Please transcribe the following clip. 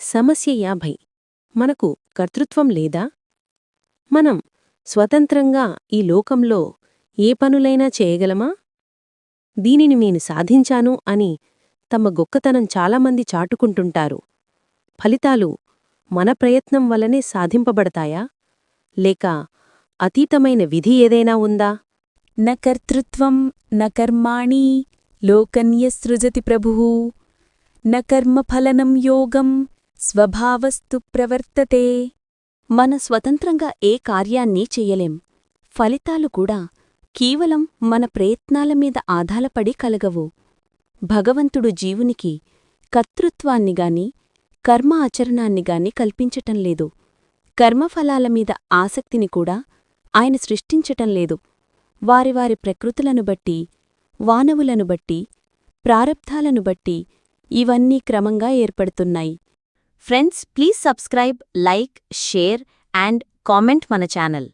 సమస్య యాభై. మనకు కర్తృత్వం లేదా? మనం స్వతంత్రంగా ఈ లోకంలో ఏ పనులైనా చేయగలమా? దీనిని నేను సాధించాను అని తమ గొక్కతనం చాలామంది చాటుకుంటుంటారు. ఫలితాలు మన ప్రయత్నం వల్లనే సాధింపబడతాయా? లేక అతీతమైన విధి ఏదైనా ఉందా? న కర్తృత్వం న లోకన్య సృజతి ప్రభు. న యోగం స్వభావస్తు ప్రవర్తతే. మన స్వతంత్రంగా ఏ కార్యాన్ని చెయ్యలేం ఫలితాలు కూడా కేవలం మన ప్రయత్నాల మీద ఆధారపడి కలగవు. భగవంతుడు జీవునికి కర్తృత్వాన్నిగాని కర్మ ఆచరణాన్నిగాని కల్పించటం లేదు. కర్మఫలాల మీద ఆసక్తిని కూడా ఆయన సృష్టించటం లేదు. వారి వారి ప్రకృతులను బట్టి వానవులను బట్టి ప్రారబ్ధాలను బట్టి ఇవన్నీ క్రమంగా ఏర్పడుతున్నాయి. friends please subscribe like share and comment మన ఛానల్